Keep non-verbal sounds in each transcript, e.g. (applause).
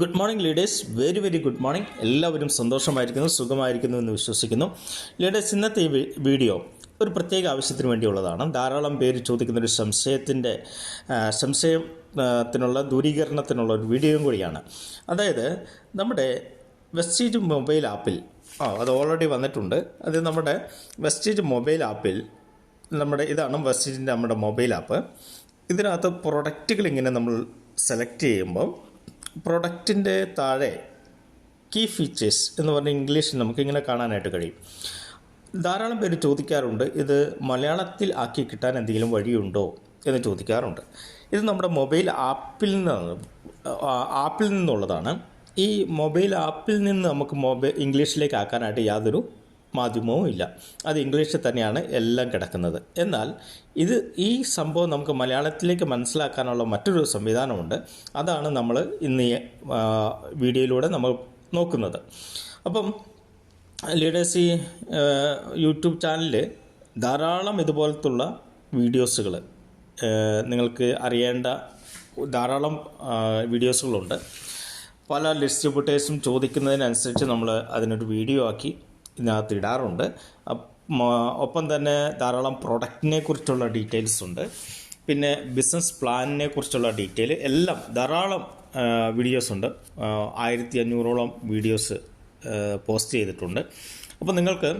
Good morning leaders very very good morning എല്ലാവരും സന്തോഷമായിരിക്കുന്നു സുഖമായിരിക്കുന്നു എന്ന് വിശ്വസിക്കുന്നു. ലീഡേഴ്സ് ഇന്നത്തെ ഈ വീഡിയോ ഒരു പ്രത്യേക ആവശ്യത്തിന് വേണ്ടിയുള്ളതാണ്. ധാരാളം പേര് ചോദിക്കുന്ന ഒരു സംശയത്തിന്റെ സംശയത്തിനുള്ള ദൂരീകരണത്തിനുള്ള ഒരു വീഡിയോയും കൂടിയാണ്. അതായത് നമ്മുടെ വെസ്റ്റേജ് മൊബൈൽ ആപ്പിൽ ആ അത് ഓൾറെഡി വന്നിട്ടുണ്ട്. അത് നമ്മുടെ വെസ്റ്റേജ് മൊബൈൽ ആപ്പിൽ നമ്മുടെ ഇതാണ് വെസ്റ്റേജിന്റെ നമ്മുടെ മൊബൈൽ ആപ്പ് ഇതിനകത്ത് പ്രൊഡക്റ്റുകൾ ഇങ്ങനെ നമ്മൾ സെലക്ട് ചെയ്യുമ്പോൾ പ്രൊഡക്റ്റിന്റെ താഴെ കീ ഫീച്ചേഴ്സ് എന്ന് പറഞ്ഞ ഇംഗ്ലീഷിൽ നമുക്കിങ്ങനെ കാണാനായിട്ട് കഴിയും. ധാരാളം പേര് ചോദിക്കാറുണ്ട് ഇത് മലയാളത്തിൽ ആക്കി കിട്ടാൻ എന്തെങ്കിലും വഴിയുണ്ടോ എന്ന് ചോദിക്കാറുണ്ട്. ഇത് നമ്മുടെ മൊബൈൽ ആപ്പിൽ നിന്നാണ് ആപ്പിൽ നിന്നുള്ളതാണ്. ഈ മൊബൈൽ ആപ്പിൽ നിന്ന് നമുക്ക് മൊബൈൽ ഇംഗ്ലീഷിലേക്ക് ആക്കാനായിട്ട് യാതൊരു മാധ്യമവും ഇല്ല. അത് ഇംഗ്ലീഷിൽ തന്നെയാണ് എല്ലാം കിടക്കുന്നത്. എന്നാൽ ഇത് ഈ സംഭവം നമുക്ക് മലയാളത്തിലേക്ക് മനസ്സിലാക്കാനുള്ള മറ്റൊരു സംവിധാനമുണ്ട്. അതാണ് നമ്മൾ ഇന്ന് വീഡിയോയിലൂടെ നമ്മൾ നോക്കുന്നത്. അപ്പം ലീഡേഴ്സ് ഈ യൂട്യൂബ് ചാനലിൽ ധാരാളം ഇതുപോലത്തുള്ള വീഡിയോസുകൾ നിങ്ങൾക്ക് അറിയേണ്ട ധാരാളം വീഡിയോസുകളുണ്ട്. പല ഡിസ്ട്രിബ്യൂട്ടേഴ്സും ചോദിക്കുന്നതിനനുസരിച്ച് നമ്മൾ അതിനൊരു വീഡിയോ ആക്കി ഇതിനകത്ത് ഇടാറുണ്ട് ഒപ്പം തന്നെ ധാരാളം പ്രൊഡക്റ്റിനെ കുറിച്ചുള്ള ഡീറ്റെയിൽസ് ഉണ്ട്. പിന്നെ ബിസിനസ് പ്ലാനിനെ കുറിച്ചുള്ള ഡീറ്റെയിൽ എല്ലാം ധാരാളം വീഡിയോസ് ഉണ്ട്. ആയിരത്തി അഞ്ഞൂറോളം വീഡിയോസ് പോസ്റ്റ് ചെയ്തിട്ടുണ്ട്. അപ്പോൾ നിങ്ങൾക്ക്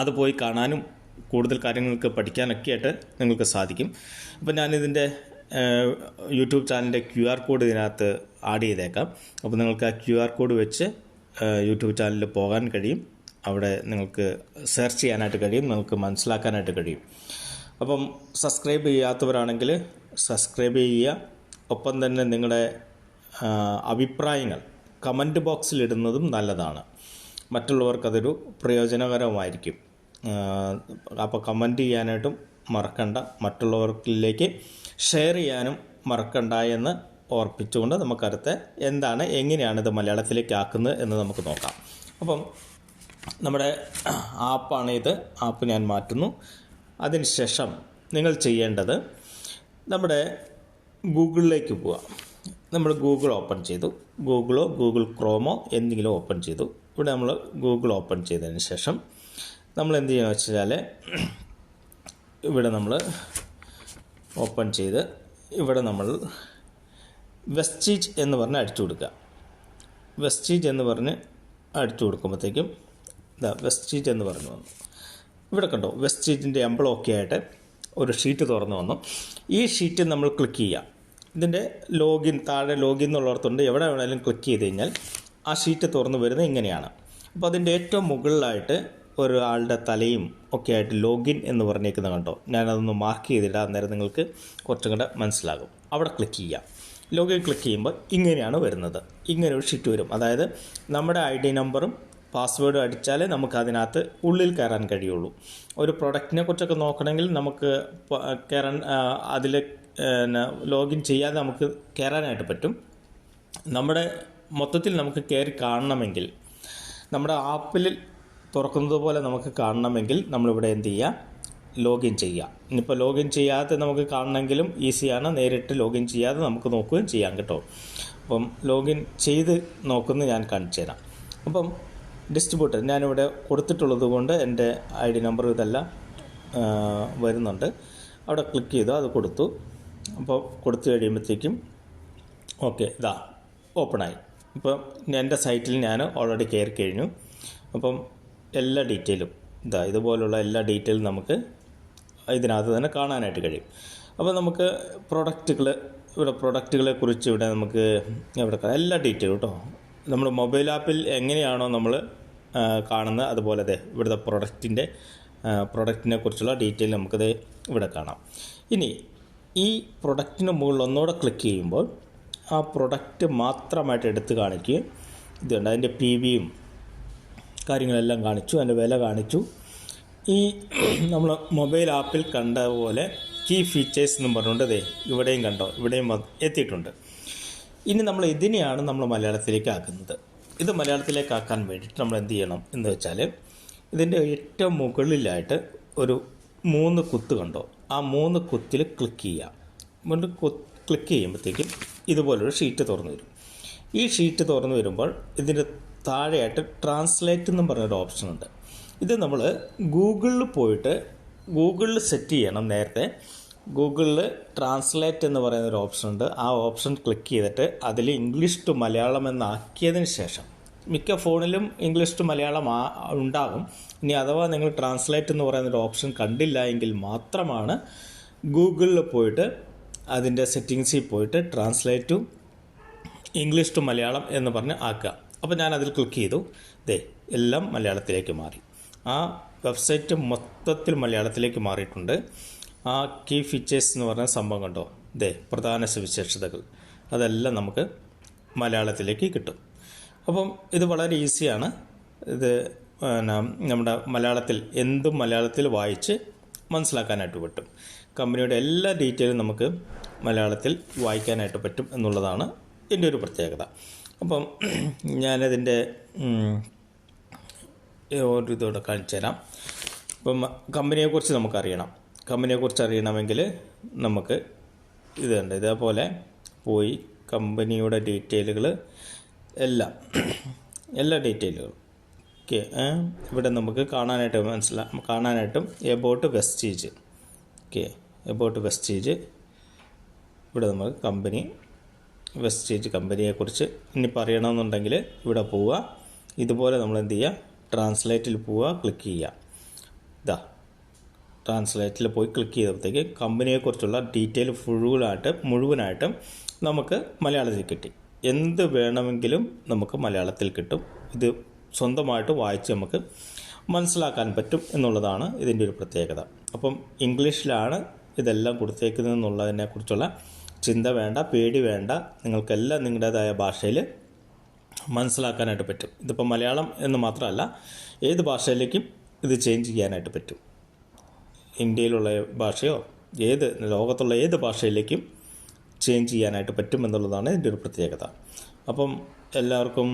അത് പോയി കാണാനും കൂടുതൽ കാര്യങ്ങൾക്ക് പഠിക്കാനൊക്കെ ആയിട്ട് നിങ്ങൾക്ക് സാധിക്കും. അപ്പോൾ ഞാനിതിന്റെ യൂട്യൂബ് ചാനലിന്റെ ക്യു ആർ കോഡ് ഇതിനകത്ത് ആഡ് ചെയ്തേക്കാം. അപ്പോൾ നിങ്ങൾക്ക് ആ ക്യു ആർ കോഡ് വെച്ച് യൂട്യൂബ് ചാനലിൽ പോകാൻ കഴിയും. അവിടെ നിങ്ങൾക്ക് സെർച്ച് ചെയ്യാനായിട്ട് കഴിയും. നിങ്ങൾക്ക് മനസ്സിലാക്കാനായിട്ട് കഴിയും. അപ്പം സബ്സ്ക്രൈബ് ചെയ്യാത്തവരാണെങ്കിൽ സബ്സ്ക്രൈബ് ചെയ്യുക. ഒപ്പം തന്നെ നിങ്ങളുടെ അഭിപ്രായങ്ങൾ കമന്റ് ബോക്സിൽ ഇടുന്നതും നല്ലതാണ്. മറ്റുള്ളവർക്കതൊരു പ്രയോജനകരമായിരിക്കും. അപ്പോൾ കമന്റ് ചെയ്യാനായിട്ടും മറക്കണ്ട. മറ്റുള്ളവർക്കിലേക്ക് ഷെയർ ചെയ്യാനും മറക്കണ്ട എന്ന് ഓർപ്പിച്ചുകൊണ്ട് നമുക്കടുത്ത് എന്താണ് എങ്ങനെയാണ് ഇത് മലയാളത്തിലേക്ക് ആക്കുന്നത് എന്ന് നമുക്ക് നോക്കാം. അപ്പം നമ്മുടെ ആപ്പാണ് ഇത് ആപ്പ് ഞാൻ മാറ്റുന്നു. അതിനുശേഷം നിങ്ങൾ ചെയ്യേണ്ടത് നമ്മുടെ ഗൂഗിളിലേക്ക് പോവുക. നമ്മൾ ഗൂഗിൾ ഓപ്പൺ ചെയ്തു. ഗൂഗിളോ ഗൂഗിൾ ക്രോമോ എന്തെങ്കിലും ഓപ്പൺ ചെയ്തു. ഇവിടെ നമ്മൾ ഗൂഗിൾ ഓപ്പൺ ചെയ്തതിന് ശേഷം നമ്മൾ എന്ത് ചെയ്യുക വെച്ചാൽ ഇവിടെ നമ്മൾ ഓപ്പൺ ചെയ്ത് ഇവിടെ നമ്മൾ വെസ്റ്റീജ് എന്ന് പറഞ്ഞ് അടിച്ചു കൊടുക്കുക. വെസ്റ്റീജ് എന്ന് പറഞ്ഞ് അടിച്ചു കൊടുക്കുമ്പോഴത്തേക്കും ഇതാ വെസ്റ്റീജ് എന്ന് പറഞ്ഞു വന്നു. ഇവിടെ കണ്ടോ വെസ്റ്റീജിന്റെ എംബ്ലം ഒക്കെ ആയിട്ട് ഒരു ഷീറ്റ് തുറന്നു വന്നു. ഈ ഷീറ്റ് നമ്മൾ ക്ലിക്ക് ചെയ്യുക. ഇതിന്റെ ലോഗിൻ താഴെ ലോഗിൻ എന്നുള്ളിടത്തുണ്ട് എവിടെ വേണമെങ്കിലും ക്ലിക്ക് ചെയ്ത് കഴിഞ്ഞാൽ ആ ഷീറ്റ് തുറന്നു വരുന്നത് ഇങ്ങനെയാണ്. അപ്പോൾ അതിന്റെ ഏറ്റവും മുകളിലായിട്ട് ഒരാളുടെ തലയും ഒക്കെ ആയിട്ട് ലോഗിൻ എന്ന് പറഞ്ഞേക്കുന്നത് കണ്ടോ? ഞാനതൊന്ന് മാർക്ക് ചെയ്തിടാം അന്നേരം നിങ്ങൾക്ക് കുറച്ചും കൂടെ മനസ്സിലാകും. അവിടെ ക്ലിക്ക് ചെയ്യാം ലോഗിൻ ക്ലിക്ക് ചെയ്യുമ്പോൾ ഇങ്ങനെയാണ് വരുന്നത്. ഇങ്ങനെ ഒരു ഷിറ്റ് വരും. അതായത് നമ്മുടെ ഐ ഡി നമ്പറും പാസ്വേഡും അടിച്ചാലേ നമുക്ക് അതിനകത്ത് ഉള്ളിൽ കയറാൻ കഴിയുള്ളൂ. ഒരു പ്രൊഡക്റ്റിനെ കുറിച്ചൊക്കെ നോക്കണമെങ്കിൽ നമുക്ക് കയറാൻ അതിൽ ലോഗിൻ ചെയ്യാതെ നമുക്ക് കയറാനായിട്ട് പറ്റും. നമ്മുടെ മൊത്തത്തിൽ നമുക്ക് കയറി കാണണമെങ്കിൽ നമ്മുടെ ആപ്പിൽ തുറക്കുന്നത് പോലെ നമുക്ക് കാണണമെങ്കിൽ നമ്മളിവിടെ എന്ത് ചെയ്യുക? ലോഗിൻ ചെയ്യുക ഇനിയിപ്പോൾ ലോഗിൻ ചെയ്യാതെ നമുക്ക് കാണണമെങ്കിലും ഈസിയാണ് നേരിട്ട് ലോഗിൻ ചെയ്യാതെ നമുക്ക് നോക്കുകയും ചെയ്യാം കേട്ടോ. അപ്പം ലോഗിൻ ചെയ്ത് നോക്കുന്നത് ഞാൻ കാണിച്ചു തരാം. അപ്പം ഡിസ്ട്രിബ്യൂട്ടർ ഞാനിവിടെ കൊടുത്തിട്ടുള്ളത് കൊണ്ട് എന്റെ ഐ ഡി നമ്പർ ഇതെല്ലാം വരുന്നുണ്ട്. അവിടെ ക്ലിക്ക് ചെയ്തു അത് കൊടുത്തു. അപ്പോൾ കൊടുത്തു കഴിയുമ്പോഴത്തേക്കും ഓക്കെ ഇതാ ഓപ്പണായി ഇപ്പം എന്റെ സൈറ്റിൽ ഞാൻ ഓൾറെഡി കയറി കഴിഞ്ഞു. അപ്പം എല്ലാ ഡീറ്റെയിലും ഇതാ ഇതുപോലുള്ള എല്ലാ ഡീറ്റെയിലും നമുക്ക് ഇതിനകത്ത് തന്നെ കാണാനായിട്ട് കഴിയും. അപ്പോൾ നമുക്ക് പ്രൊഡക്റ്റുകൾ ഇവിടെ പ്രൊഡക്റ്റുകളെ കുറിച്ച് ഇവിടെ നമുക്ക് ഇവിടെ. എല്ലാ ഡീറ്റെയിലും കേട്ടോ നമ്മുടെ മൊബൈൽ ആപ്പിൽ എങ്ങനെയാണോ നമ്മൾ കാണുന്നത് അതുപോലെ അതെ ഇവിടുത്തെ പ്രൊഡക്റ്റിന്റെ പ്രൊഡക്റ്റിനെ കുറിച്ചുള്ള ഡീറ്റെയിൽ നമുക്കത് ഇവിടെ കാണാം. ഇനി ഈ പ്രൊഡക്റ്റിന് മുകളിൽ ഒന്നുകൂടെ ക്ലിക്ക് ചെയ്യുമ്പോൾ ആ പ്രൊഡക്റ്റ് മാത്രമായിട്ട് എടുത്ത് കാണിക്കുകയും ഇതുണ്ട് അതിന്റെ പി വിയും കാര്യങ്ങളെല്ലാം കാണിച്ചു അതിന്റെ വില കാണിച്ചു. ഈ (clears throat) നമ്മൾ മൊബൈൽ ആപ്പിൽ കണ്ട പോലെ കീ ഫീച്ചേഴ്സ് എന്നും പറഞ്ഞിട്ടുണ്ട് ദേ ഇവിടെയും കണ്ടോ? ഇവിടെയും എത്തിയിട്ടുണ്ട്. ഇനി നമ്മൾ ഇതിനെയാണ് നമ്മൾ മലയാളത്തിലേക്ക് ആക്കുന്നത്. ഇത് മലയാളത്തിലേക്ക് ആക്കാൻ വേണ്ടിയിട്ട് നമ്മൾ എന്ത് ചെയ്യണം എന്ന് വെച്ചാൽ ഇതിന്റെ ഏറ്റവും മുകളിലായിട്ട് ഒരു മൂന്ന് കുത്ത് കണ്ടോ? ആ മൂന്ന് കുത്തിൽ ക്ലിക്ക് ചെയ്യാം വീണ്ടും ക്ലിക്ക് ചെയ്യുമ്പോഴത്തേക്കും ഇതുപോലൊരു ഷീറ്റ് തുറന്നു വരും. ഈ ഷീറ്റ് തുറന്നു വരുമ്പോൾ ഇതിന്റെ താഴെയായിട്ട് ട്രാൻസ്ലേറ്റ് എന്നും പറഞ്ഞൊരു ഓപ്ഷൻ ഉണ്ട്. ഇത് നമ്മൾ ഗൂഗിളിൽ പോയിട്ട് ഗൂഗിളിൽ സെറ്റ് ചെയ്യണം നേരത്തെ. ഗൂഗിളിൽ ട്രാൻസ്ലേറ്റ് എന്ന് പറയുന്ന ഒരു ഓപ്ഷൻ ഉണ്ട്. ആ ഓപ്ഷൻ ക്ലിക്ക് ചെയ്തിട്ട് അതിൽ ഇംഗ്ലീഷ് ടു മലയാളം എന്നാക്കിയതിന് ശേഷം മിക്ക ഫോണിലും ഇംഗ്ലീഷ് ടു മലയാളം ഉണ്ടാകും ഇനി അഥവാ നിങ്ങൾ ട്രാൻസ്ലേറ്റ് എന്ന് പറയുന്ന ഒരു ഓപ്ഷൻ കണ്ടില്ല എങ്കിൽ മാത്രമാണ് ഗൂഗിളിൽ പോയിട്ട് അതിന്റെ സെറ്റിങ്സിൽ പോയിട്ട് translate to English to Malayalam എന്ന് പറഞ്ഞ് ആക്കുക. അപ്പോൾ ഞാൻ അതിൽ ക്ലിക്ക് ചെയ്തു. ദേ എല്ലാം മലയാളത്തിലേക്ക് മാറി. ആ വെബ്സൈറ്റ് മൊത്തത്തിൽ മലയാളത്തിലേക്ക് മാറിയിട്ടുണ്ട്. ആ കീ ഫീച്ചേഴ്സ് എന്ന് പറഞ്ഞ സംഭവം കണ്ടോ? ദേ പ്രധാന സവിശേഷതകൾ. അതെല്ലാം നമുക്ക് മലയാളത്തിലേക്ക് കിട്ടും. അപ്പം ഇത് വളരെ ഈസിയാണ്. ഇത് നമ്മുടെ മലയാളത്തിൽ എന്തും മലയാളത്തിൽ വായിച്ച് മനസ്സിലാക്കാനായിട്ട് പറ്റും. കമ്പനിയുടെ എല്ലാ ഡീറ്റെയിലും നമുക്ക് മലയാളത്തിൽ വായിക്കാനായിട്ട് പറ്റും എന്നുള്ളതാണ് എന്റെ ഒരു പ്രത്യേകത. അപ്പം ഞാനതിന്റെ ഒരു ഇതോടെ കാണിച്ചു തരാം. ഇപ്പം കമ്പനിയെക്കുറിച്ച് നമുക്കറിയണം. കമ്പനിയെക്കുറിച്ച് അറിയണമെങ്കിൽ നമുക്ക് ഇത് കണ്ട് ഇതേപോലെ പോയി കമ്പനിയുടെ ഡീറ്റെയിലുകൾ എല്ലാം എല്ലാ ഡീറ്റെയിലുകളും. ഓക്കെ ഇവിടെ നമുക്ക് കാണാനായിട്ട് മനസ്സിലാ കാണാനായിട്ടും about Vestige. Okay about Vestige. ഇവിടെ നമുക്ക് കമ്പനി വെസ്റ്റേജ് കമ്പനിയെക്കുറിച്ച് ഇനി പറയണമെന്നുണ്ടെങ്കിൽ ഇവിടെ പോവുക. ഇതുപോലെ നമ്മൾ എന്ത് ചെയ്യുക? ട്രാൻസ്ലേറ്റിൽ പോവുക ക്ലിക്ക് ചെയ്യുക. ഇതാ ട്രാൻസ്ലേറ്റിൽ പോയി ക്ലിക്ക് ചെയ്തപ്പോഴത്തേക്ക് കമ്പനിയെക്കുറിച്ചുള്ള ഡീറ്റെയിൽ മുഴുവനായിട്ട് മുഴുവനായിട്ടും നമുക്ക് മലയാളത്തിൽ കിട്ടി. എന്ത് വേണമെങ്കിലും നമുക്ക് മലയാളത്തിൽ കിട്ടും. ഇത് സ്വന്തമായിട്ട് വായിച്ച് നമുക്ക് മനസ്സിലാക്കാൻ പറ്റും എന്നുള്ളതാണ് ഇതിന്റെ ഒരു പ്രത്യേകത. അപ്പം ഇംഗ്ലീഷിലാണ് ഇതെല്ലാം കൊടുത്തേക്കുന്നത് എന്നുള്ളതിനെക്കുറിച്ചുള്ള ചിന്ത വേണ്ട പേടി വേണ്ട. നിങ്ങൾക്കെല്ലാം നിങ്ങളുടേതായ ഭാഷയിൽ മനസ്സിലാക്കാനായിട്ട് പറ്റും. ഇതിപ്പോൾ മലയാളം എന്ന് മാത്രമല്ല ഏത് ഭാഷയിലേക്കും ഇത് ചേഞ്ച് ചെയ്യാനായിട്ട് പറ്റും. ഇന്ത്യയിലുള്ള ഭാഷയോ ഏത് ലോകത്തുള്ള ഏത് ഭാഷയിലേക്കും ചേഞ്ച് ചെയ്യാനായിട്ട് പറ്റും എന്നുള്ളതാണ് ഇതിന്റെ ഒരു പ്രത്യേകത. അപ്പം എല്ലാവർക്കും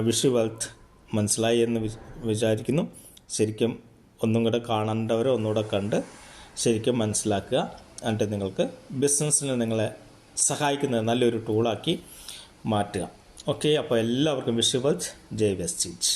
വിഷു വെൽത്ത് മനസ്സിലായി എന്ന് വിചാരിക്കുന്നു. ശരിക്കും ഒന്നും കൂടെ കാണേണ്ടവരെ ഒന്നുകൂടെ കണ്ട് ശരിക്കും മനസ്സിലാക്കുക. എന്നിട്ട് നിങ്ങൾക്ക് ബിസിനസ്സിന് നിങ്ങളെ സഹായിക്കുന്ന നല്ലൊരു ടൂളാക്കി മാറ്റുക. ഓക്കെ അപ്പോൾ എല്ലാവർക്കും വിഷു വച്ച് ജയ് വെസ്റ്റീജ്